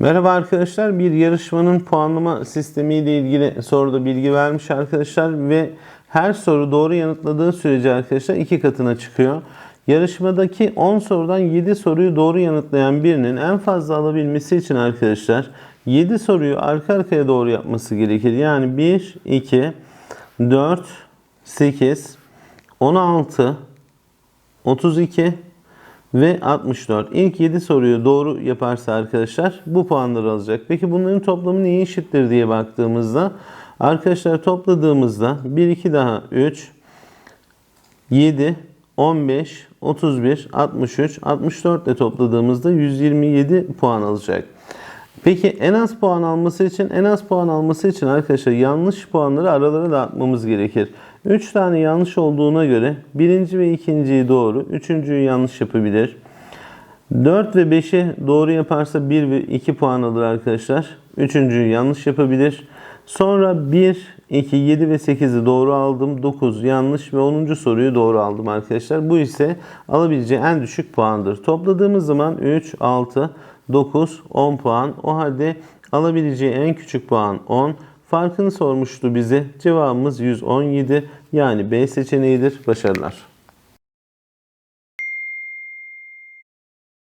Merhaba arkadaşlar. Bir yarışmanın puanlama sistemi ile ilgili soruda bilgi vermiş arkadaşlar ve her soru doğru yanıtladığı sürece arkadaşlar iki katına çıkıyor. Yarışmadaki 10 sorudan 7 soruyu doğru yanıtlayan birinin en fazla alabilmesi için arkadaşlar 7 soruyu arka arkaya doğru yapması gerekir. Yani 1, 2, 4, 8, 16, 32 ve 64. İlk 7 soruyu doğru yaparsa arkadaşlar bu puanları alacak. Peki bunların toplamı neye eşittir diye baktığımızda arkadaşlar topladığımızda 1 2 daha 3 7 15 31 63 64 ile topladığımızda 127 puan alacak. Peki en az puan alması için en az puan alması için arkadaşlar yanlış puanları aralara dağıtmamız gerekir. 3 tane yanlış olduğuna göre birinci ve ikinciyi doğru, üçüncüyü yanlış yapabilir. 4 ve 5'i doğru yaparsa 1 ve 2 puan alır arkadaşlar. Üçüncüyü yanlış yapabilir. Sonra 1, 2, 7 ve 8'i doğru aldım. 9 yanlış ve 10. soruyu doğru aldım arkadaşlar. Bu ise alabileceği en düşük puandır. Topladığımız zaman 3, 6, 9, 10 puan. O halde alabileceği en küçük puan 10. Farkını sormuştu bize. Cevabımız 117 yani B seçeneğidir. Başarılar.